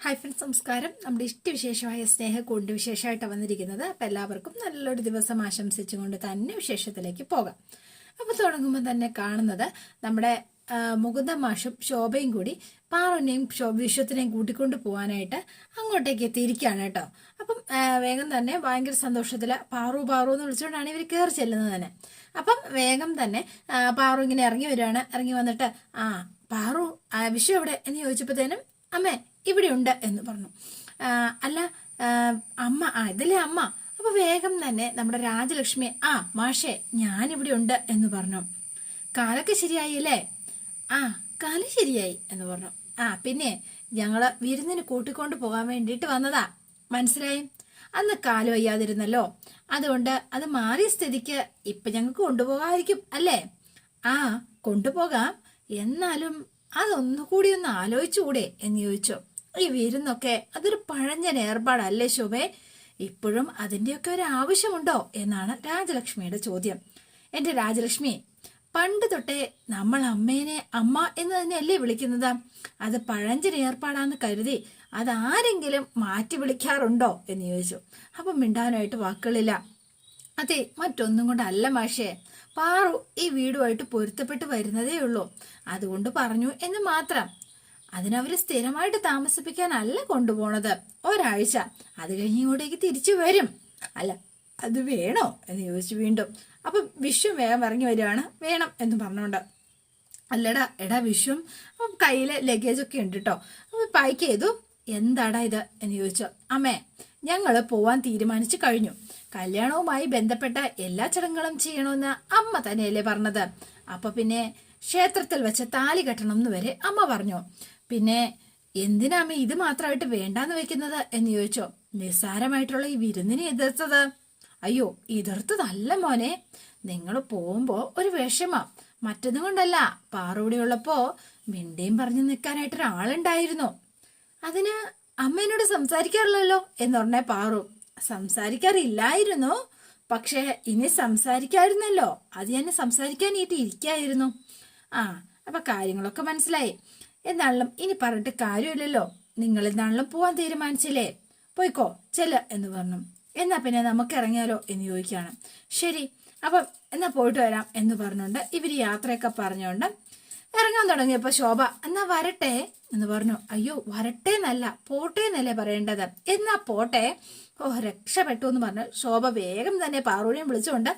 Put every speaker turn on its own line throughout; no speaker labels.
Hi friends നമസ്കാരം നമ്മുടെ ഇഷ്ടവിശേഷമായ സ്നേഹ കൊണ്ട് വിശേഷമായിട്ട് വന്നിരിക്കുന്നത് അപ്പം എല്ലാവർക്കും നല്ലൊരു ദിവസം ആശംസിച്ചുകൊണ്ട് തന്നെ വിശേഷത്തിലേക്ക് പോകാം. അപ്പോൾ തുടങ്ങുമ്പോൾ തന്നെ കാണുന്നത് നമ്മുടെ മുകുന്ദ മാഷും ശോഭയും കൂടി പാറുവിനെയും വിശ്വത്തിനെയും കൂട്ടിക്കൊണ്ട് പോകാനായിട്ട് അങ്ങോട്ടേക്ക് എത്തിയിരിക്കുകയാണ് കേട്ടോ. അപ്പം വേഗം തന്നെ ഭയങ്കര സന്തോഷത്തിൽ പാറു പാറു എന്ന് വിളിച്ചുകൊണ്ടാണ് ഇവർ കയറി ചെല്ലുന്നത് തന്നെ. അപ്പം വേഗം തന്നെ പാറു ഇങ്ങനെ ഇറങ്ങി വരികയാണ്. ഇറങ്ങി വന്നിട്ട് ആ പാറു വിശ്വ എവിടെ? എന്ന് ചോദിച്ചപ്പോഴത്തേനും അമ്മേ ഇവിടെ ഉണ്ട് എന്ന് പറഞ്ഞു. അല്ല അമ്മ ആ ഇതല്ലേ അമ്മ. അപ്പൊ വേഗം തന്നെ നമ്മുടെ രാജലക്ഷ്മി ആ മാഷേ ഇവിടെ ഉണ്ട് എന്ന് പറഞ്ഞു. കാലൊക്കെ ശരിയായില്ലേ ആ കാൽ ശരിയായി എന്ന് പറഞ്ഞു. ആ പിന്നെ ഞങ്ങൾ വിരുന്നിന് കൂട്ടിക്കൊണ്ട് പോകാൻ വേണ്ടിയിട്ട് വന്നതാ. മനസ്സിലായി? അന്ന് കാലം വയ്യാതിരുന്നല്ലോ അതുകൊണ്ട് അത് മാറിയ സ്ഥിതിക്ക് ഇപ്പൊ ഞങ്ങൾക്ക് കൊണ്ടുപോകാമായിരിക്കും അല്ലേ? ആ കൊണ്ടുപോകാം. എന്നാലും അതൊന്നുകൂടി ഒന്ന് ആലോചിച്ചുകൂടെ എന്ന് ചോദിച്ചു. ഈ വിരുന്നൊക്കെ അതൊരു പഴഞ്ഞൻ ഏർപ്പാടല്ലേ ശോഭേ? ഇപ്പോഴും അതിന്റെയൊക്കെ ഒരു ആവശ്യമുണ്ടോ എന്നാണ് രാജലക്ഷ്മിയുടെ ചോദ്യം. എന്റെ രാജലക്ഷ്മി പണ്ട് തൊട്ടേ നമ്മൾ അമ്മേനെ അമ്മ എന്ന് തന്നെയല്ലേ വിളിക്കുന്നത്? അത് പഴഞ്ചൻ ഏർപ്പാടാന്ന് കരുതി അതാരെങ്കിലും മാറ്റി വിളിക്കാറുണ്ടോ എന്ന് ചോദിച്ചു. അപ്പം മിണ്ടാനായിട്ട് വാക്കുകളില്ല. അതെ മറ്റൊന്നും കൊണ്ടല്ല മാഷേ. പാറു ഈ വീടുമായിട്ട് പൊരുത്തപ്പെട്ട് വരുന്നതേ ഉള്ളൂ. അതുകൊണ്ട് പറഞ്ഞു എന്ന് മാത്രം. അതിനവര് സ്ഥിരമായിട്ട് താമസിപ്പിക്കാനല്ല കൊണ്ടുപോണത്. ഒരാഴ്ച. അത് കഴിഞ്ഞ് ഇങ്ങോട്ടേക്ക് തിരിച്ചു വരും. അല്ല അത് വേണോ എന്ന് ചോദിച്ചു വീണ്ടും. അപ്പൊ വിശ്വം വേഗം ഇറങ്ങി വരികയാണ്. വേണം എന്ന് പറഞ്ഞുകൊണ്ട്. അല്ലടാ എടാ വിശ്വം. അപ്പം ലഗേജ് ഒക്കെ ഉണ്ട് കേട്ടോ അപ്പൊ പാക്ക് ചെയ്തു. എന്താടാ ഇത് എന്ന് ചോദിച്ചു. അമ്മേ ഞങ്ങൾ പോവാൻ തീരുമാനിച്ചു കഴിഞ്ഞു. കല്യാണവുമായി ബന്ധപ്പെട്ട എല്ലാ ചടങ്ങുകളും ചെയ്യണമെന്ന് അമ്മ തന്നെയല്ലേ പറഞ്ഞത്. അപ്പൊ പിന്നെ ക്ഷേത്രത്തിൽ വെച്ച് താലി കെട്ടണം എന്ന് വരെ അമ്മ പറഞ്ഞു. പിന്നെ എന്തിനാമ ഇത് മാത്രമായിട്ട് വേണ്ടാന്ന് വെക്കുന്നത് എന്ന് ചോദിച്ചോ. നിസ്സാരമായിട്ടുള്ള ഈ വിരുന്നിനെ എതിർത്തത്. അയ്യോ എതിർത്തതല്ല മോനെ. നിങ്ങൾ പോകുമ്പോ ഒരു വിഷമം. മറ്റൊന്നും കൊണ്ടല്ല. പാറൂടെ ഉള്ളപ്പോ മിണ്ടിയും പറഞ്ഞു നിൽക്കാനായിട്ട് ഒരാളുണ്ടായിരുന്നു. അതിന് അമ്മേനോട് സംസാരിക്കാറില്ലല്ലോ എന്ന് പറഞ്ഞ പാറു. സംസാരിക്കാറില്ലായിരുന്നു. പക്ഷേ ഇനി സംസാരിക്കായിരുന്നല്ലോ. അത് ഞാൻ സംസാരിക്കാനായിട്ട് ഇരിക്കായിരുന്നു. ആ അപ്പൊ കാര്യങ്ങളൊക്കെ മനസ്സിലായി. എന്നാണെങ്കിലും ഇനി പറഞ്ഞിട്ട് കാര്യമില്ലല്ലോ. നിങ്ങൾ എന്നാണെങ്കിലും പോവാൻ തീരുമാനിച്ചില്ലേ? പോയിക്കോ ചെല്ല എന്ന് പറഞ്ഞു. എന്നാ പിന്നെ നമുക്ക് ഇറങ്ങിയാലോ എന്ന് ചോദിക്കുകയാണ്. ശരി അപ്പം എന്നാ പോയിട്ട് വരാം എന്ന് പറഞ്ഞുകൊണ്ട് ഇവർ യാത്രയൊക്കെ പറഞ്ഞുകൊണ്ട് ഇറങ്ങാൻ തുടങ്ങിയപ്പോൾ ശോഭ എന്നാ വരട്ടെ? എന്ന് പറഞ്ഞു. അയ്യോ വരട്ടെ എന്നല്ല പോട്ടെ എന്നല്ലേ പറയേണ്ടത്. എന്നാ പോട്ടെ? ഓ രക്ഷപ്പെട്ടു എന്ന് പറഞ്ഞു. ശോഭ വേഗം തന്നെ പാറൂനെയും വിളിച്ചുകൊണ്ട്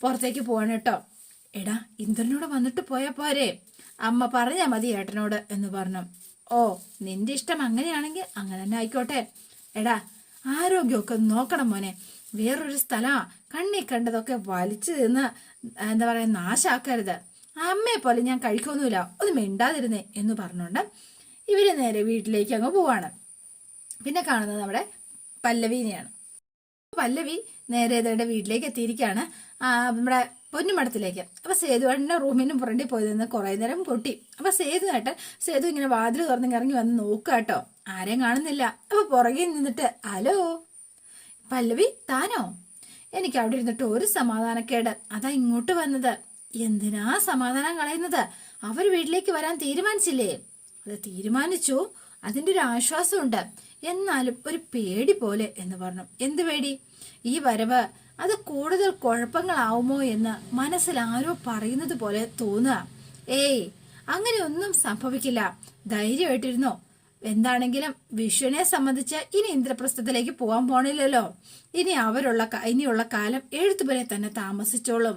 പുറത്തേക്ക് പോവാണ് കേട്ടോ. എടാ ഇന്ദ്രനോട് വന്നിട്ട് പോയാ പോരെ. അമ്മ പറഞ്ഞാൽ മതി ഏട്ടനോട് എന്ന് പറഞ്ഞു. ഓ നിന്റെ ഇഷ്ടം അങ്ങനെയാണെങ്കിൽ അങ്ങനെ തന്നെ ആയിക്കോട്ടെ. എടാ ആരോഗ്യമൊക്കെ നോക്കണം മോനെ. വേറൊരു സ്ഥലമാ കണ്ണി കണ്ടതൊക്കെ വലിച്ചു തിന്ന് എന്താ പറയാ നാശാക്കരുത്. അമ്മയെ പോലെ ഞാൻ കഴിക്കൊന്നുമില്ല ഒന്ന് മിണ്ടാതിരുന്നേ എന്ന് പറഞ്ഞുകൊണ്ട് ഇവർ നേരെ വീട്ടിലേക്ക് അങ്ങ് പോവാണ്. പിന്നെ കാണുന്നത് നമ്മുടെ പല്ലവീനെയാണ്. പല്ലവി നേരെ ഇതയുടെ വീട്ടിലേക്ക് എത്തിയിരിക്കുകയാണ്. നമ്മുടെ പൊന്നുമടത്തിലേക്ക് അപ്പൊ സേതുവേട്ടന്റെ റൂമിന് പുറണ്ടി പോയി നിന്ന് കുറെ നേരം പൊട്ടി. അപ്പൊ സേതു ഏട്ടൻ സേതു ഇങ്ങനെ വാതിൽ തുറന്ന് ഇറങ്ങി വന്ന് നോക്കുക കേട്ടോ. ആരെയും കാണുന്നില്ല. അപ്പൊ പുറകെ നിന്നിട്ട് ഹലോ പല്ലവി താനോ? എനിക്ക് അവിടെ ഇരുന്നിട്ട് ഒരു സമാധാനക്കേട്. അതാ ഇങ്ങോട്ട് വന്നത്. എന്തിനാ സമാധാനം കളയുന്നത്? അവർ വീട്ടിലേക്ക് വരാൻ തീരുമാനിച്ചില്ലേ? അത് തീരുമാനിച്ചു. അതിന്റെ ഒരു ആശ്വാസമുണ്ട്. എന്നാലും ഒരു പേടി പോലെ എന്ന് പറഞ്ഞു. എന്ത് പേടി? ഈ വരവ് അത് കൂടുതൽ കുഴപ്പങ്ങളാവുമോ എന്ന് മനസ്സിൽ ആരോ പറയുന്നത് പോലെ തോന്നുക. ഏയ് അങ്ങനെ ഒന്നും സംഭവിക്കില്ല. ധൈര്യമായിട്ടിരുന്നോ? എന്താണെങ്കിലും വിഷുവിനെ സംബന്ധിച്ച് ഇനി ഇന്ദ്രപ്രസ്ഥത്തിലേക്ക് പോകാൻ പോണില്ലല്ലോ. ഇനി അവരുള്ള ഇനിയുള്ള കാലം എഴുത്തുപോലെ തന്നെ താമസിച്ചോളും.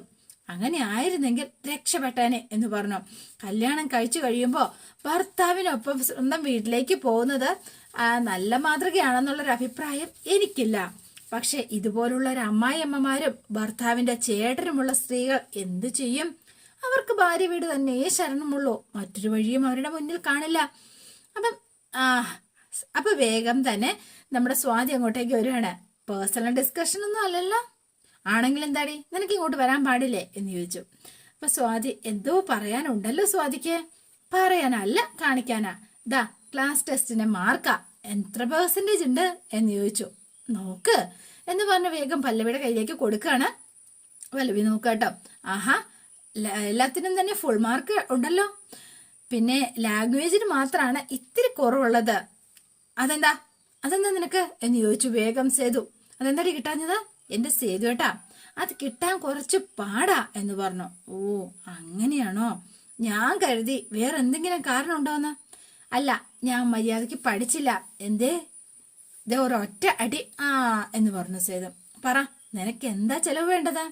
അങ്ങനെ ആയിരുന്നെങ്കിൽ രക്ഷപ്പെട്ടേനെ എന്ന് പറഞ്ഞു. കല്യാണം കഴിച്ചു കഴിയുമ്പോൾ ഭർത്താവിനൊപ്പം സ്വന്തം വീട്ടിലേക്ക് പോകുന്നത് നല്ല മാതൃകയാണെന്നുള്ളൊരു അഭിപ്രായം എനിക്കില്ല. പക്ഷെ ഇതുപോലുള്ള ഒരു അമ്മായിയമ്മമാരും ഭർത്താവിന്റെ ചേട്ടനുമുള്ള സ്ത്രീകൾ എന്തു ചെയ്യും? അവർക്ക് ഭാര്യ വീട് തന്നെ ശരണമുള്ളൂ. മറ്റൊരു വഴിയും അവരുടെ മുന്നിൽ കാണില്ല. അപ്പം അപ്പൊ വേഗം തന്നെ നമ്മുടെ സ്വാതി അങ്ങോട്ടേക്ക് വരുവാണ്. പേഴ്സണൽ ഡിസ്കഷൻ ഒന്നും അല്ലല്ലോ. ആണെങ്കിൽ എന്താടി? നിനക്ക് ഇങ്ങോട്ട് വരാൻ പാടില്ലേ? എന്ന് ചോദിച്ചു. അപ്പൊ സ്വാതി എന്തോ പറയാനുണ്ടല്ലോ സ്വാതിക്ക്. പറയാനല്ല കാണിക്കാനാ. ദാ ക്ലാസ് ടെസ്റ്റിന്റെ മാർക്കാ എത്ര പെർസെന്റേജ് ഉണ്ട്? എന്ന് ചോദിച്ചു. നോക്ക്. എന്ന് പറഞ്ഞ് വേഗം പല്ലവിയുടെ കയ്യിലേക്ക് കൊടുക്കുകയാണ് പല്ലവി നോക്കാട്ടോ ആഹാ എല്ലാത്തിനും തന്നെ ഫുൾ മാർക്ക് ഉണ്ടല്ലോ. പിന്നെ ലാംഗ്വേജിന് മാത്രമാണ് ഇത്തിരി കുറവുള്ളത്. അതെന്താ? അതെന്താ നിനക്ക്? എന്ന് ചോദിച്ചു വേഗം സേതു. അതെന്താടി കിട്ടാഞ്ഞത്? എന്റെ സേതു ഏട്ടാ അത് കിട്ടാൻ കുറച്ച് പാടാ എന്ന് പറഞ്ഞു. ഓ അങ്ങനെയാണോ? ഞാൻ കരുതി വേറെ എന്തെങ്കിലും കാരണം ഉണ്ടോന്ന്? അല്ല ഞാൻ മര്യാദയ്ക്ക് പഠിച്ചില്ല. എന്തേ? ദേ ഒരൊറ്റ അടി. ആ എന്ന് പറഞ്ഞു സേതു. പറ നിനക്ക് എന്താ ചെലവ് വേണ്ടത്?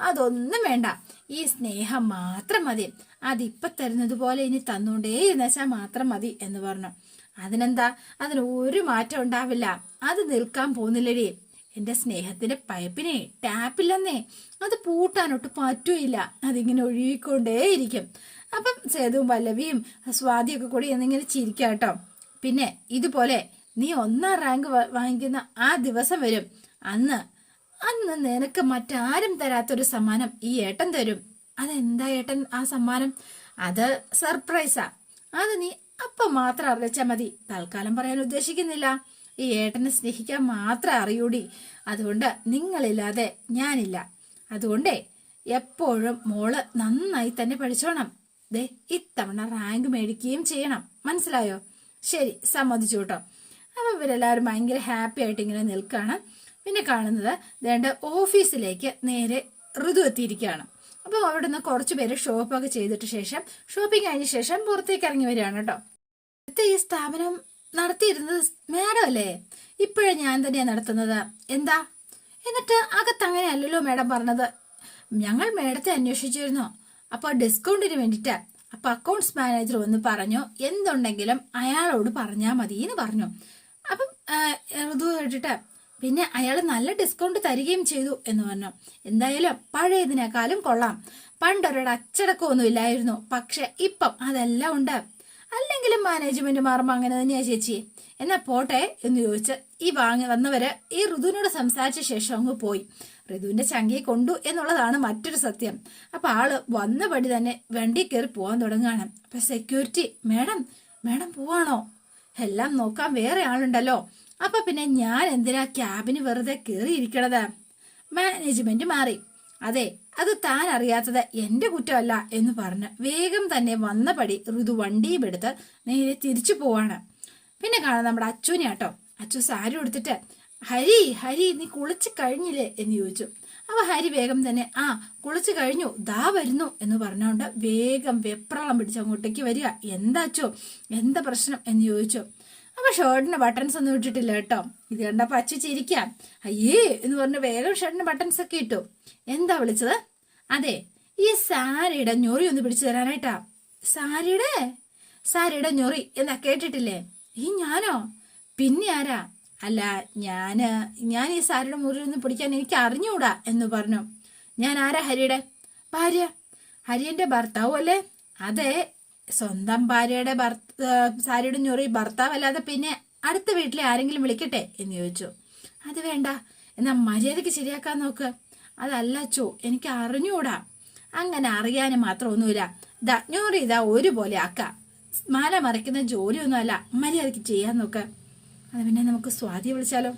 അതൊന്നും വേണ്ട. ഈ സ്നേഹം മാത്രം മതി. അതിപ്പോ തരുന്നത് പോലെ ഇനി തന്നുകൊണ്ടേ എന്നുവെച്ചാൽ മാത്രം മതി എന്ന് പറഞ്ഞു. അതിനെന്താ? അതിന് ഒരു മാറ്റം ഉണ്ടാവില്ല. അത് നിൽക്കാൻ പോകുന്നില്ലടി. എന്റെ സ്നേഹത്തിന്റെ പൈപ്പിനെ ടാപ്പില്ലെന്നേ. അത് പൂട്ടാനൊട്ട് പറ്റൂയില്ല. അതിങ്ങനെ ഒഴുകിക്കൊണ്ടേയിരിക്കും. അപ്പം സേതുവും പല്ലവിയും സ്വാതിയൊക്കെ കൂടി എന്നിങ്ങനെ ചിരിക്കാട്ടോ. പിന്നെ ഇതുപോലെ നീ ഒന്നാം റാങ്ക് വാങ്ങിക്കുന്ന ആ ദിവസം വരും. അന്ന് അന്ന് നിനക്ക് മറ്റാരും തരാത്തൊരു സമ്മാനം ഈ ഏട്ടൻ തരും. അതെന്താ ഏട്ടൻ ആ സമ്മാനം? അത് സർപ്രൈസാ അത് നീ അപ്പൊ മാത്രം അറിയിച്ചാൽ മതി. തൽക്കാലം പറയാൻ ഉദ്ദേശിക്കുന്നില്ല. ഈ ഏട്ടനെ സ്നേഹിക്കാൻ മാത്രം അറിയൂടി. അതുകൊണ്ട് നിങ്ങളില്ലാതെ ഞാനില്ല. അതുകൊണ്ടേ എപ്പോഴും മോൾ നന്നായി തന്നെ പഠിച്ചോണം. ദേ ഇത്തവണ റാങ്ക് മേടിക്കുകയും ചെയ്യണം. മനസ്സിലായോ? ശരി സമ്മതിച്ചു കേട്ടോ. അപ്പൊ ഇവരെല്ലാവരും ഭയങ്കര ഹാപ്പി ആയിട്ട് ഇങ്ങനെ നിൽക്കുകയാണ് പിന്നെ കാണുന്നത് വേണ്ട ഓഫീസിലേക്ക് നേരെ ഋതു എത്തിയിരിക്കുകയാണ്. അപ്പോൾ അവിടെ നിന്ന് കുറച്ച് പേര് ഷോപ്പൊക്കെ ചെയ്തിട്ട് ശേഷം ഷോപ്പിംഗ് കഴിഞ്ഞ ശേഷം പുറത്തേക്ക് ഇറങ്ങി വരികയാണ് കേട്ടോ ഇന്നത്തെ ഈ സ്ഥാപനം നടത്തിയിരുന്നത് മാഡം അല്ലേ? ഇപ്പോഴും ഞാൻ തന്നെയാണ് നടത്തുന്നത്. എന്താ? എന്നിട്ട് അകത്ത് അങ്ങനെയല്ലല്ലോ മാഡം പറഞ്ഞത്. ഞങ്ങൾ മാഡത്തെ അന്വേഷിച്ചിരുന്നു. അപ്പോൾ ഡിസ്കൗണ്ടിന് വേണ്ടിയിട്ട് അപ്പോൾ അക്കൗണ്ട്സ് മാനേജർ വന്ന് പറഞ്ഞു എന്തുണ്ടെങ്കിലും അയാളോട് പറഞ്ഞാൽ മതി എന്ന് പറഞ്ഞു. അപ്പം ഋതു കേട്ടിട്ട് പിന്നെ അയാൾ നല്ല ഡിസ്കൗണ്ട് തരികയും ചെയ്തു എന്ന് പറഞ്ഞു. എന്തായാലും പഴയതിനേക്കാളും കൊള്ളാം. പണ്ടൊരുടെ അച്ചടക്കമൊന്നും ഇല്ലായിരുന്നു. പക്ഷെ ഇപ്പം അതെല്ലാം ഉണ്ട്. അല്ലെങ്കിലും മാനേജ്മെന്റ് മാറുമ്പോ അങ്ങനെ തന്നെയാ ചേച്ചി. എന്നാ പോട്ടെ എന്ന് ചോദിച്ച് ഈ വാങ്ങി വന്നവര് ഈ ഋതുവിനോട് സംസാരിച്ച ശേഷം അങ്ങ് പോയി. ഋതുവിന്റെ ചങ്കയെ കൊണ്ടു എന്നുള്ളതാണ് മറ്റൊരു സത്യം. അപ്പൊ ആൾ വന്നപടി തന്നെ വണ്ടി കയറി പോവാൻ തുടങ്ങുകയാണ്. അപ്പൊ സെക്യൂരിറ്റി മേഡം മേഡം പോവാണോ? എല്ലാം നോക്കാൻ വേറെ ആളുണ്ടല്ലോ. അപ്പൊ പിന്നെ ഞാൻ എന്തിനാ ക്യാബിന് വെറുതെ കയറിയിരിക്കണത് മാനേജ്മെന്റ് മാറി. അതെ അത് താൻ അറിയാത്തത് എന്റെ കുറ്റമല്ല എന്ന് പറഞ്ഞ് വേഗം തന്നെ വന്നപടി ഋതു വണ്ടിയും എടുത്ത് നേരെ തിരിച്ചു പോവാണ്. പിന്നെ കാണാം നമ്മുടെ അച്ചുവിനെ കേട്ടോ. അച്ചു സാരി എടുത്തിട്ട് ഹരി ഹരി നീ കുളിച്ച് കഴിഞ്ഞില്ലേ? എന്ന് ചോദിച്ചു. അപ്പൊ ഹരി വേഗം തന്നെ ആ കുളിച്ചു കഴിഞ്ഞു ദാ വരുന്നു എന്ന് പറഞ്ഞുകൊണ്ട് വേഗം വെപ്രളം പിടിച്ച് അങ്ങോട്ടേക്ക് വരിക. എന്താച്ചോ? എന്താ പ്രശ്നം എന്ന് ചോദിച്ചു. അപ്പൊ ഷർട്ടിന് ബട്ടൺസ് ഒന്നും ഇട്ടിട്ടില്ല കേട്ടോ. ഇത് കണ്ടപ്പോ അച്ചു ചിരിക്കാം അയ്യേ എന്ന് പറഞ്ഞ് വേഗം ഷർട്ടിന് ബട്ടൺസ് ഒക്കെ ഇട്ടു. എന്താ വിളിച്ചത്? അതെ ഈ സാരിയുടെ ഞൊറി ഒന്ന് പിടിച്ചു തരാനായിട്ടാ. സാരിയുടെ? സാരിയുടെ ഞൊറി എന്നാ കേട്ടിട്ടില്ലേ? ഈ ഞാനോ? പിന്നെ ആരാ? അല്ല ഞാൻ ഞാൻ ഈ സാരിയുടെ ഒന്ന് പിടിക്കാൻ എനിക്ക് അറിഞ്ഞൂടാ എന്ന് പറഞ്ഞു. ഞാൻ ആരാ ഹരിയുടെ? ഭാര്യ. ഹരിയന്റെ ഭർത്താവും അല്ലേ? അതെ സ്വന്തം ഭാര്യയുടെ ഭർത്ത സാരിയുടെ ഞൊറി ഭർത്താവല്ലാതെ പിന്നെ അടുത്ത വീട്ടിലെ ആരെങ്കിലും വിളിക്കട്ടെ എന്ന് ചോദിച്ചു. അത് വേണ്ട എന്നാ മര്യാദയ്ക്ക് ശരിയാക്കാൻ നോക്ക്. അതല്ല അച്ചോ എനിക്ക് അറിഞ്ഞൂടാ അങ്ങനെ അറിയാനും മാത്രം ഒന്നുമില്ല ദാ ഞൊറി ഇതാ ഒരുപോലെ ആക്ക. മാല മറിക്കുന്ന ജോലിയൊന്നുമല്ല മര്യാദയ്ക്ക് ചെയ്യാൻ നോക്ക്. അത് പിന്നെ നമുക്ക് സ്വാതി വിളിച്ചാലോ?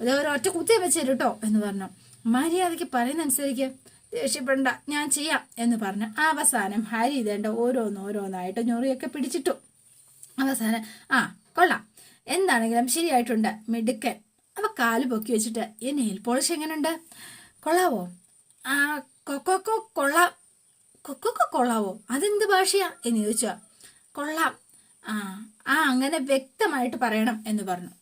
അത് ഒരൊറ്റ കുത്തിയെ വെച്ച് കേട്ടോ എന്ന് പറഞ്ഞു. മര്യാദയ്ക്ക് പറയുന്ന അനുസരിക്ക് ദേഷ്യപ്പെടണ്ട ഞാൻ ചെയ്യാം എന്ന് പറഞ്ഞു. അവസാനം ഹരി ഇതേണ്ട ഓരോന്ന് ഓരോന്നായിട്ട് ഞൊറിയൊക്കെ പിടിച്ചിട്ടു. അവസാനം ആ കൊള്ളാം. എന്താണെങ്കിലും ശരിയായിട്ടുണ്ട് മിടുക്കൻ. അവ കാൽ പൊക്കി വെച്ചിട്ട് ഈ നെയിൽ പോളിഷ് എങ്ങനെയുണ്ട് കൊള്ളാവോ? ആ കൊക്കോക്കോ കൊള്ളാം. കൊക്കോക്കോ കൊള്ളാവോ? അതെന്ത് ഭാഷയാ? എന്ന് ചോദിച്ചോ. കൊള്ളാം. ആ ആ അങ്ങനെ വ്യക്തമായിട്ട് പറയണം എന്ന് പറഞ്ഞു.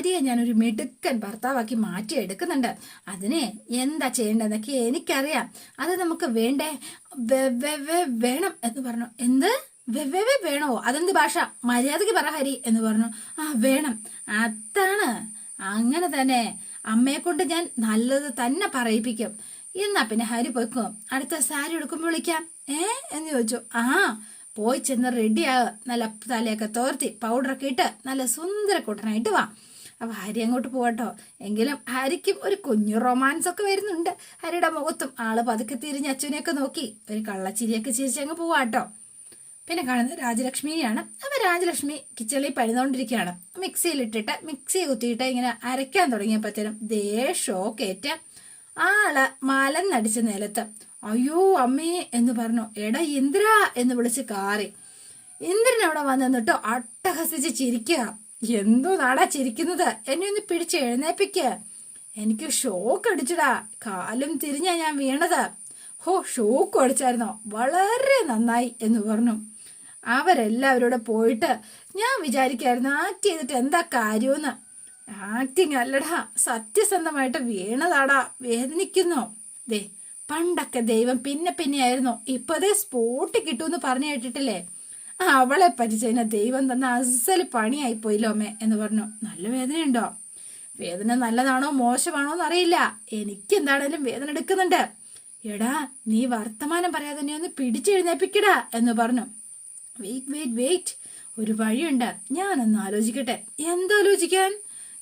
ഭാര്യയെ ഞാനൊരു മിടുക്കൻ ഭർത്താവാക്കി മാറ്റി എടുക്കുന്നുണ്ട് അതിനെ എന്താ ചെയ്യേണ്ടതെന്നൊക്കെ എനിക്കറിയാം. അത് നമുക്ക് വേണ്ടേ? വേണം എന്ന് പറഞ്ഞു. എന്ത്? വെവ്വേ വേണോ? അതെന്ത് ഭാഷ? മര്യാദയ്ക്ക് പറ ഹരി എന്ന് പറഞ്ഞു. ആ വേണം. അതാണ്. അങ്ങനെ തന്നെ അമ്മയെ കൊണ്ട് ഞാൻ നല്ലത് തന്നെ പറയിപ്പിക്കും. എന്നാ പിന്നെ ഹരി പൊയ്ക്കോ. അടുത്ത സാരി എടുക്കുമ്പോൾ വിളിക്കാം. ഏ? എന്ന് ചോദിച്ചു. ആ പോയി ചെന്ന് റെഡിയാകുക നല്ല തലയൊക്കെ തോർത്തി പൗഡറൊക്കെ ഇട്ട് നല്ല സുന്ദര കുട്ടനായിട്ട് വാ. അപ്പൊ ഹരി അങ്ങോട്ട് പോകട്ടോ എങ്കിലും ഹരിക്കും ഒരു കുഞ്ഞു റൊമാൻസ് ഒക്കെ വരുന്നുണ്ട്. ഹരിയുടെ മുഖത്തും ആൾ പതുക്കെ തിരിഞ്ഞ് അച്ഛനെയൊക്കെ നോക്കി. ഒരു കള്ളച്ചിരിയൊക്കെ ചിരിച്ചങ്ങ് പോവാട്ടോ. പിന്നെ കാണുന്നത് രാജലക്ഷ്മിയാണ് അപ്പൊ രാജലക്ഷ്മി കിച്ചണിൽ പഴുതുകൊണ്ടിരിക്കുകയാണ് മിക്സിയിലിട്ടിട്ട് മിക്സി കുത്തിയിട്ട് ഇങ്ങനെ അരയ്ക്കാൻ തുടങ്ങിയപ്പോഴത്തേനും ദേ ഷോക്കേറ്റ ആൾ മലന്നടിച്ച നിലത്ത് അയ്യോ അമ്മേ എന്ന് പറഞ്ഞു. എടാ ഇന്ദ്ര എന്ന് വിളിച്ച് കാറി. ഇന്ദ്രൻ അവിടെ വന്നിട്ടോ അട്ടഹസിച്ച് ചിരിക്കുക. എന്തോ നാടാ ചിരിക്കുന്നത്? എന്നെ ഒന്ന് പിടിച്ച് എഴുന്നേപ്പിക്ക്. എനിക്ക് ഷോക്ക് അടിച്ചടാ. കാലും തിരിഞ്ഞാ ഞാൻ വീണത്. ഹോ ഷോക്ക് അടിച്ചായിരുന്നോ? വളരെ നന്നായി എന്ന് പറഞ്ഞു. അവരെല്ലാവരോടെ പോയിട്ട് ഞാൻ വിചാരിക്കായിരുന്നു ആക്ട് ചെയ്തിട്ട് എന്താ കാര്യമെന്ന്. ആക്ടിങ് അല്ലടാ സത്യസന്ധമായിട്ട് വീണതാടാ. വേദനിക്കുന്നു. ദേ പണ്ടൊക്കെ ദൈവം പിന്നെ പിന്നെ ആയിരുന്നു ഇപ്പതേ സ്പോട്ട് കിട്ടുമെന്ന് പറഞ്ഞു കേട്ടിട്ടില്ലേ? അവളെ പരിചയന ദൈവം തന്ന അസൽ പണിയായി പോയില്ലോമേ എന്ന് പറഞ്ഞു. നല്ല വേദനയുണ്ടോ? വേദന നല്ലതാണോ മോശമാണോ എന്ന് അറിയില്ല എനിക്ക് എന്താണേലും വേദന എടുക്കുന്നുണ്ട്. എടാ നീ വർത്തമാനം പറയാതെ നീ ഒന്ന് പിടിച്ചെഴുന്നേപ്പിക്കടാ എന്ന് പറഞ്ഞു. വെയിറ്റ് വെയിറ്റ് വെയിറ്റ് ഒരു വഴിയുണ്ട്. ഞാൻ ഒന്ന് ആലോചിക്കട്ടെ എന്താലോചിക്കാൻ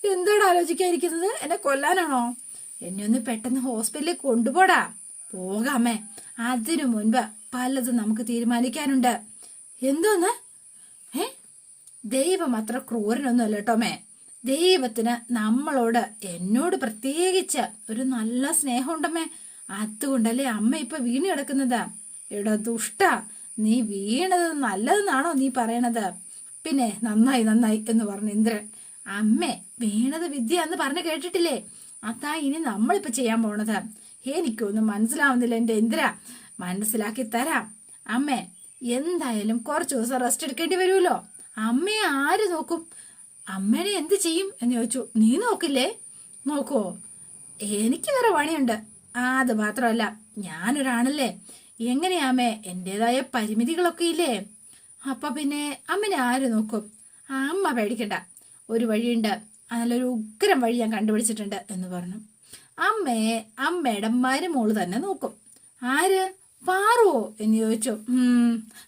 എന്താണ് ആലോചിക്കാതിരിക്കുന്നത് എന്നെ കൊല്ലാനാണോ? എന്നെ ഒന്ന് പെട്ടെന്ന് ഹോസ്പിറ്റലിൽ കൊണ്ടുപോടാ. പോകാമേ അതിനു മുൻപ് പലതും നമുക്ക് തീരുമാനിക്കാനുണ്ട്. എന്തോന്ന്? ഏ? ദൈവം അത്ര ക്രൂരനൊന്നുമല്ല കേട്ടോമേ ദൈവത്തിന് നമ്മളോട് എന്നോട് പ്രത്യേകിച്ച് ഒരു നല്ല സ്നേഹമുണ്ടമ്മേ. അതുകൊണ്ടല്ലേ അമ്മ ഇപ്പൊ വീണ് കിടക്കുന്നത്. എടാ ദുഷ്ട നീ വീണത് നല്ലതെന്നാണോ നീ പറയണത്? പിന്നെ നന്നായി നന്നായി എന്ന് പറഞ്ഞു ഇന്ദ്രൻ അമ്മേ വീണത് വിദ്യ എന്ന് പറഞ്ഞു കേട്ടിട്ടില്ലേ? അതാ ഇനി നമ്മളിപ്പോ ചെയ്യാൻ പോണത്. എനിക്കൊന്നും മനസ്സിലാവുന്നില്ല എന്റെ ഇന്ദ്ര. മനസ്സിലാക്കി തരാം. അമ്മേ എന്തായാലും കുറച്ച് ദിവസം റെസ്റ്റ് എടുക്കേണ്ടി വരുമല്ലോ. അമ്മയെ ആര് നോക്കും? അമ്മേനെ എന്ത് ചെയ്യും എന്ന് ചോദിച്ചു. നീ നോക്കില്ലേ? നോക്കോ. എനിക്ക് വേറെ പണിയുണ്ട്. അത് മാത്രമല്ല ഞാനൊരാണല്ലേ. എങ്ങനെയാമേ എന്റേതായ പരിമിതികളൊക്കെ ഇല്ലേ? അപ്പൊ പിന്നെ അമ്മനെ ആര് നോക്കും? അമ്മ പേടിക്കണ്ട. ഒരു വഴിയുണ്ട്. നല്ലൊരു ഉഗ്രം വഴി ഞാൻ കണ്ടുപിടിച്ചിട്ടുണ്ട് എന്ന് പറഞ്ഞു. അമ്മയെ അമ്മയുടെ മരുമോൾ തന്നെ നോക്കും. ആര്? പാറുവോ? എന്ന് ചോദിച്ചു.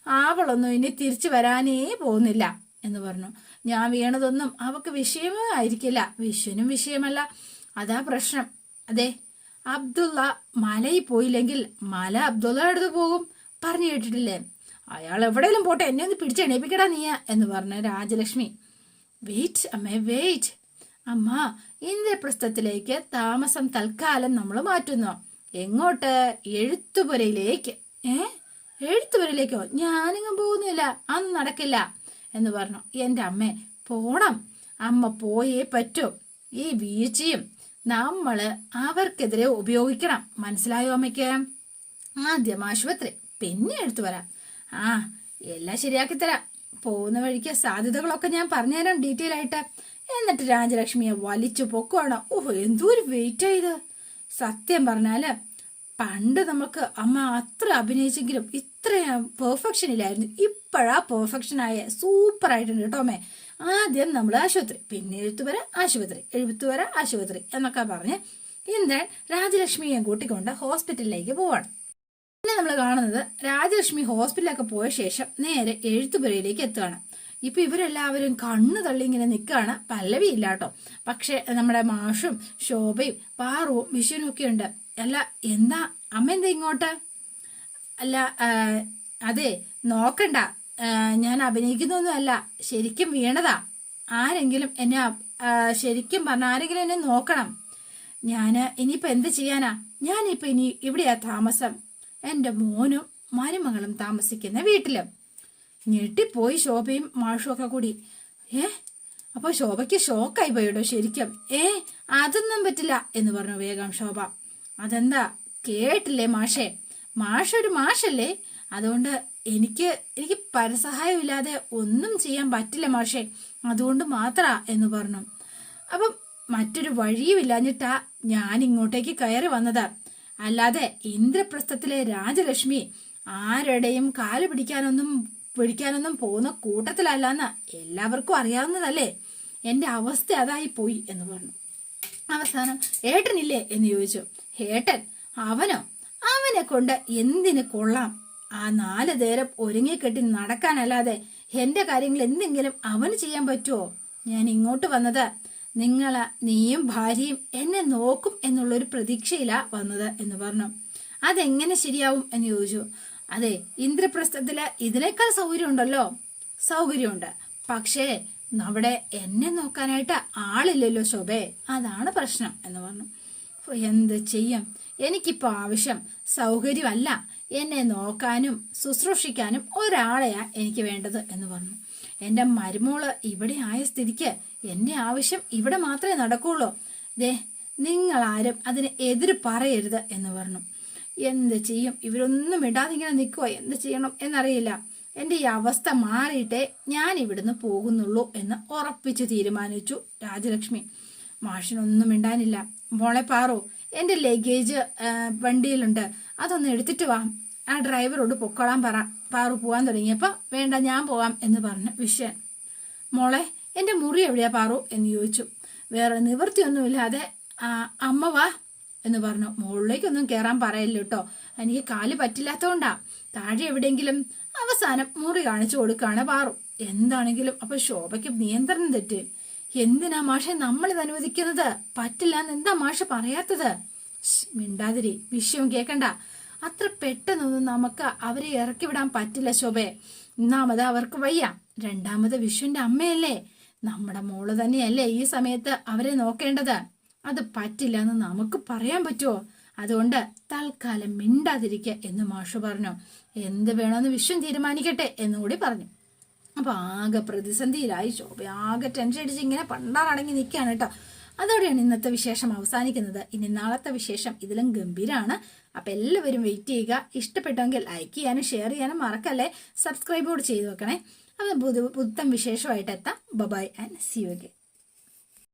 അവളൊന്നും ഇനി തിരിച്ചു വരാനേ പോകുന്നില്ല എന്ന് പറഞ്ഞു. ഞാൻ വീണതൊന്നും അവക്ക് വിഷയമേ ആയിരിക്കില്ല വിഷുവിനും വിഷയമല്ല. അതാ പ്രശ്നം. അതെ അബ്ദുള്ള മലയിൽ പോയില്ലെങ്കിൽ മല അബ്ദുള്ള അടുത്ത് പോകും. പറഞ്ഞു കേട്ടിട്ടില്ലേ? അയാൾ എവിടെയെങ്കിലും പോട്ടെ എന്നെ ഒന്ന് പിടിച്ചെണീപ്പിക്കടാ നീയ എന്ന് പറഞ്ഞ രാജലക്ഷ്മി. വെയിറ്റ് അമ്മേ വെയിറ്റ് അമ്മ ഇന്ദ്രപ്രസ്ഥത്തിലേക്ക് താമസം തൽക്കാലം നമ്മൾ മാറ്റുന്നു. എങ്ങോട്ട്? എഴുത്തുപുരയിലേക്ക്. ഏ? എഴുത്തുപുരയിലേക്കോ? ഞാനിങ്ങും പോകുന്നില്ല. അന്ന് നടക്കില്ല എന്ന് പറഞ്ഞു. എന്റെ അമ്മ പോണം. അമ്മ പോയേ പറ്റൂ. ഈ വീഴ്ചയും നമ്മൾ അവർക്കെതിരെ ഉപയോഗിക്കണം. മനസ്സിലായോ അമ്മയ്ക്ക്? ആദ്യം ആശുപത്രി പിന്നെ എടുത്തു വരാം. ആ എല്ലാം ശരിയാക്കി തരാം. പോകുന്ന വഴിക്ക് സാധ്യതകളൊക്കെ ഞാൻ പറഞ്ഞുതരാം ഡീറ്റെയിൽ ആയിട്ട്. എന്നിട്ട് രാജലക്ഷ്മിയെ വലിച്ചു പൊക്കുവാണ്. ഓഹ് എന്തോ ഒരു വെയിറ്റ് ആയത് സത്യം പറഞ്ഞാൽ പണ്ട് നമുക്ക് അമ്മ അത്ര അഭിനയിച്ചെങ്കിലും ഇത്ര പെർഫെക്ഷൻ ഇല്ലായിരുന്നു. ഇപ്പോഴാ പെർഫെക്ഷൻ ആയ സൂപ്പർ ആയിട്ടുണ്ട് കേട്ടോ അമ്മേ. ആദ്യം നമ്മൾ ആശുപത്രി പിന്നെ എഴുത്തുവര ആശുപത്രി എഴുത്തുവര ആശുപത്രി എന്നൊക്കെ പറഞ്ഞ് ഇന്ദ്രൻ രാജലക്ഷ്മിയെ കൂട്ടിക്കൊണ്ട് ഹോസ്പിറ്റലിലേക്ക് പോവാണ്. പിന്നെ നമ്മൾ കാണുന്നത് രാജലക്ഷ്മി ഹോസ്പിറ്റലിലൊക്കെ പോയ ശേഷം നേരെ എഴുത്തുപുരയിലേക്ക് എത്തുകയാണ് ഇപ്പൊ ഇവരെല്ലാവരും കണ്ണു തള്ളി ഇങ്ങനെ നിൽക്കുകയാണ് പല്ലവി ഇല്ല കേട്ടോ പക്ഷെ നമ്മുടെ മാഷും ശോഭയും പാറുവും വിഷുവിനും ഒക്കെ ഉണ്ട്. അല്ല എന്താ? അമ്മ എന്താ ഇങ്ങോട്ട്? അല്ല അതെ നോക്കണ്ട. ഞാൻ അഭിനയിക്കുന്നൊന്നും അല്ല ശരിക്കും വീണതാ. ആരെങ്കിലും എന്നെ ശരിക്കും പറഞ്ഞ ആരെങ്കിലും എന്നെ നോക്കണം. ഞാൻ ഇനിയിപ്പോ എന്ത് ചെയ്യാനാ? ഞാനിപ്പോ ഇനി ഇവിടെയാ താമസം. എന്റെ മോനും മരുമകളും താമസിക്കുന്ന വീട്ടിലും. ഞെട്ടിപ്പോയി ശോഭയും മാഷും ഒക്കെ കൂടി. ഏ? അപ്പൊ ശോഭയ്ക്ക് ഷോക്കായി പോയിട്ടോ ശരിക്കും. ഏ? അതൊന്നും പറ്റില്ല എന്ന് പറഞ്ഞു വേഗം ശോഭ. അതെന്താ? കേട്ടില്ലേ മാഷേ? മാഷ ഒരു മാഷല്ലേ? അതുകൊണ്ട് എനിക്ക് എനിക്ക് പരസഹായമില്ലാതെ ഒന്നും ചെയ്യാൻ പറ്റില്ല മാഷേ. അതുകൊണ്ട് മാത്ര എന്ന് പറഞ്ഞു. അപ്പം മറ്റൊരു വഴിയും ഇല്ലാഞ്ഞിട്ടാ ഞാൻ ഇങ്ങോട്ടേക്ക് കയറി വന്നത്. അല്ലാതെ ഇന്ദ്രപ്രസ്ഥത്തിലെ രാജലക്ഷ്മി ആരുടെയും കാൽ പിടിക്കാനൊന്നും പിടിക്കാനൊന്നും പോകുന്ന കൂട്ടത്തിലല്ലെന്ന് എല്ലാവർക്കും അറിയാവുന്നതല്ലേ? എന്റെ അവസ്ഥ അതായി പോയി എന്ന് പറഞ്ഞു. അവസാനം ഏട്ടനില്ലേ എന്ന് ചോദിച്ചു. ഏട്ടൻ അവനോ? അവനെ കൊണ്ട് എന്തിന് കൊള്ളാം? ആ നാല് നേരം ഒരുങ്ങിക്കെട്ടി നടക്കാനല്ലാതെ എന്റെ കാര്യങ്ങൾ എന്തെങ്കിലും അവന് ചെയ്യാൻ പറ്റുമോ ഞാൻ ഇങ്ങോട്ട് വന്നത് നിങ്ങൾ നീയും ഭാര്യയും എന്നെ നോക്കും എന്നുള്ളൊരു പ്രതീക്ഷയിലാ വന്നത് എന്ന് പറഞ്ഞു. അതെങ്ങനെ ശരിയാവും എന്ന് ചോദിച്ചു. അതെ ഇന്ദ്രപ്രസ്ഥത്തിൽ ഇതിനേക്കാൾ സൗകര്യം ഉണ്ടല്ലോ സൗകര്യമുണ്ട്. പക്ഷേ നമ്മുടെ എന്നെ നോക്കാനായിട്ട് ആളില്ലല്ലോ ശോഭേ. അതാണ് പ്രശ്നം എന്ന് പറഞ്ഞു. എന്ത് ചെയ്യും? എനിക്കിപ്പോ ആവശ്യം സൗകര്യമല്ല. എന്നെ നോക്കാനും ശുശ്രൂഷിക്കാനും ഒരാളെയാ എനിക്ക് വേണ്ടത് എന്ന് പറഞ്ഞു. എന്റെ മരുമോൾ ഇവിടെ ആയ സ്ഥിതിക്ക് എന്റെ ആവശ്യം ഇവിടെ മാത്രമേ നടക്കുള്ളൂ. ദേ നിങ്ങളാരും അതിന് എതിര് പറയരുത് എന്ന് പറഞ്ഞു. എന്ത് ചെയ്യും? ഇവരൊന്നും ഇടാതെ ഇങ്ങനെ നിൽക്കുവോ എന്ത് ചെയ്യണം എന്നറിയില്ല. എന്റെ ഈ അവസ്ഥ മാറിയിട്ടേ ഞാൻ ഇവിടുന്ന് പോകുന്നുള്ളൂ എന്ന് ഉറപ്പിച്ച് തീരുമാനിച്ചു രാജലക്ഷ്മി. മാഷിനൊന്നും മിണ്ടാനില്ല. മോളെ പാറു എന്റെ ലഗേജ് വണ്ടിയിലുണ്ട്. അതൊന്ന് എടുത്തിട്ട് വാ. ആ ഡ്രൈവറോട് പൊക്കോളാൻ പറ. പാറു പോകാൻ തുടങ്ങിയപ്പോൾ വേണ്ട ഞാൻ പോവാം എന്ന് പറഞ്ഞ വിഷയൻ മോളെ എന്റെ മുറി എവിടെയാ പാറു? എന്ന് ചോദിച്ചു. വേറെ നിവൃത്തിയൊന്നുമില്ലാതെ "ആ, അമ്മ വാ. എന്ന് പറഞ്ഞു. മുകളിലേക്കൊന്നും കയറാൻ പറയല്ലോ കേട്ടോ. എനിക്ക് കാൽ പറ്റില്ലാത്തതുകൊണ്ടാ താഴെ എവിടെയെങ്കിലും അവസാനം മുറി കാണിച്ചു കൊടുക്കാണ് പാറു. എന്താണെങ്കിലും അപ്പൊ ശോഭയ്ക്ക് നിയന്ത്രണം തെറ്റ്. എന്തിനാ മാഷെ നമ്മളിത് അനുവദിക്കുന്നത്? പറ്റില്ല എന്ന് എന്താ മാഷ പറയാത്തത്? മിണ്ടാതിരി. വിഷയം കേക്കണ്ട. അത്ര പെട്ടെന്നൊന്നും നമുക്ക് അവരെ ഇറക്കി വിടാൻ പറ്റില്ല ശോഭയെ ഒന്നാമത് അവർക്ക് വയ്യ. രണ്ടാമത് വിഷുവിന്റെ അമ്മയല്ലേ. നമ്മുടെ മോൾ തന്നെയല്ലേ ഈ സമയത്ത് അവരെ നോക്കേണ്ടത്. അത് പറ്റില്ല എന്ന് നമുക്ക് പറയാൻ പറ്റുമോ അതുകൊണ്ട് തൽക്കാലം മിണ്ടാതിരിക്കുക എന്ന് മാഷു പറഞ്ഞു. എന്ത് വേണമെന്ന് വിശ്വം തീരുമാനിക്കട്ടെ എന്നുകൂടി പറഞ്ഞു. അപ്പൊ ആകെ പ്രതിസന്ധിയിലായി. ശോഭ ആകെ ടെൻഷൻ അടിച്ച് ഇങ്ങനെ പണ്ടാറടങ്ങി നിൽക്കുകയാണ് കേട്ടോ അതോടെയാണ് ഇന്നത്തെ വിശേഷം അവസാനിക്കുന്നത്. ഇനി നാളത്തെ വിശേഷം ഇതിലും ഗംഭീരാണ്. അപ്പൊ എല്ലാവരും വെയിറ്റ് ചെയ്യുക. ഇഷ്ടപ്പെട്ടെങ്കിൽ ലൈക്ക് ചെയ്യാനും ഷെയർ ചെയ്യാനും മറക്കല്ലേ? സബ്സ്ക്രൈബ് കൂടി ചെയ്തു വെക്കണേ. അപ്പം പുതു പുത്തൻ വിശേഷമായിട്ട് എത്താം. Bye bye and see you again